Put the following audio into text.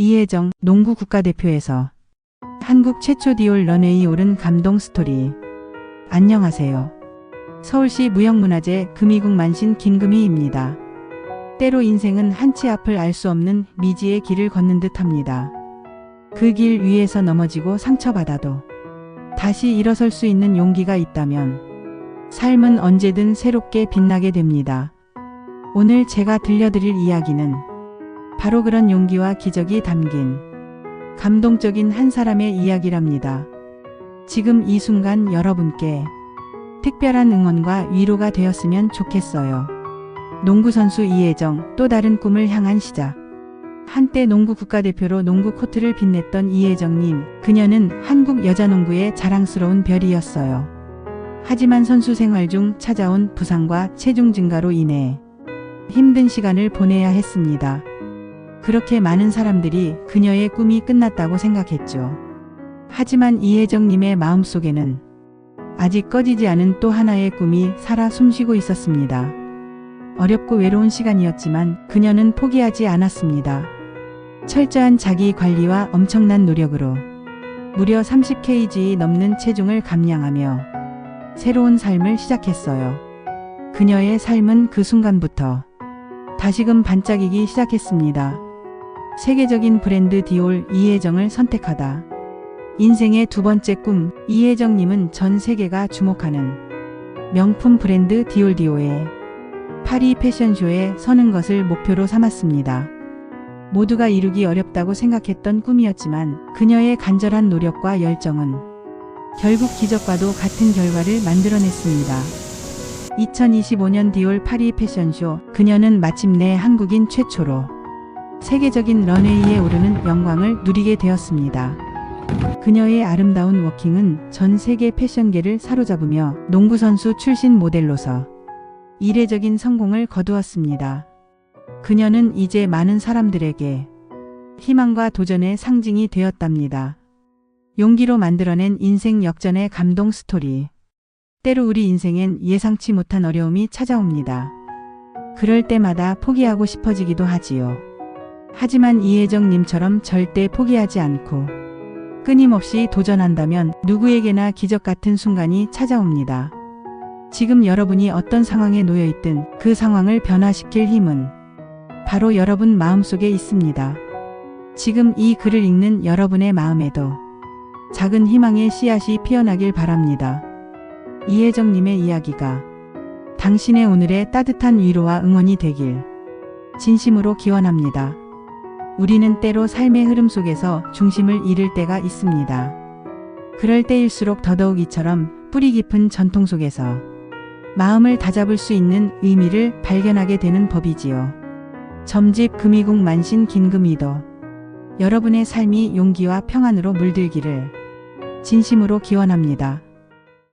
이혜정 농구 국가대표에서 한국 최초 디올 런웨이 오른 감동 스토리. 안녕하세요. 서울시 무형문화재 금이국 만신 김금희입니다. 때로 인생은 한치 앞을 알 수 없는 미지의 길을 걷는 듯 합니다. 그 길 위에서 넘어지고 상처받아도 다시 일어설 수 있는 용기가 있다면 삶은 언제든 새롭게 빛나게 됩니다. 오늘 제가 들려드릴 이야기는 바로 그런 용기와 기적이 담긴 감동적인 한 사람의 이야기랍니다. 지금 이 순간 여러분께 특별한 응원과 위로가 되었으면 좋겠어요. 농구선수 이혜정 또 다른 꿈을 향한 시작. 한때 농구 국가대표로 농구 코트를 빛냈던 이혜정님, 그녀는 한국 여자농구의 자랑스러운 별이었어요. 하지만 선수 생활 중 찾아온 부상과 체중 증가로 인해 힘든 시간을 보내야 했습니다. 그렇게 많은 사람들이 그녀의 꿈이 끝났다고 생각했죠. 하지만 이혜정님의 마음속에는 아직 꺼지지 않은 또 하나의 꿈이 살아 숨쉬고 있었습니다. 어렵고 외로운 시간이었지만 그녀는 포기하지 않았습니다. 철저한 자기 관리와 엄청난 노력으로 무려 30kg 넘는 체중을 감량하며 새로운 삶을 시작했어요. 그녀의 삶은 그 순간부터 다시금 반짝이기 시작했습니다. 세계적인 브랜드 디올 이혜정을 선택하다. 인생의 두 번째 꿈, 이혜정님은 전 세계가 주목하는 명품 브랜드 디올디오의 파리 패션쇼에 서는 것을 목표로 삼았습니다. 모두가 이루기 어렵다고 생각했던 꿈이었지만 그녀의 간절한 노력과 열정은 결국 기적과도 같은 결과를 만들어냈습니다. 2025년 디올 파리 패션쇼, 그녀는 마침내 한국인 최초로 세계적인 런웨이에 오르는 영광을 누리게 되었습니다. 그녀의 아름다운 워킹은 전 세계 패션계를 사로잡으며 농구선수 출신 모델로서 이례적인 성공을 거두었습니다. 그녀는 이제 많은 사람들에게 희망과 도전의 상징이 되었답니다. 용기로 만들어낸 인생 역전의 감동 스토리. 때로 우리 인생엔 예상치 못한 어려움이 찾아옵니다. 그럴 때마다 포기하고 싶어지기도 하지요. 하지만 이혜정님처럼 절대 포기하지 않고 끊임없이 도전한다면 누구에게나 기적 같은 순간이 찾아옵니다. 지금 여러분이 어떤 상황에 놓여 있든 그 상황을 변화시킬 힘은 바로 여러분 마음속에 있습니다. 지금 이 글을 읽는 여러분의 마음에도 작은 희망의 씨앗이 피어나길 바랍니다. 이혜정님의 이야기가 당신의 오늘의 따뜻한 위로와 응원이 되길 진심으로 기원합니다. 우리는 때로 삶의 흐름 속에서 중심을 잃을 때가 있습니다. 그럴 때일수록 더더욱 이처럼 뿌리 깊은 전통 속에서 마음을 다잡을 수 있는 의미를 발견하게 되는 법이지요. 점집 금이국 만신 긴금이도 여러분의 삶이 용기와 평안으로 물들기를 진심으로 기원합니다.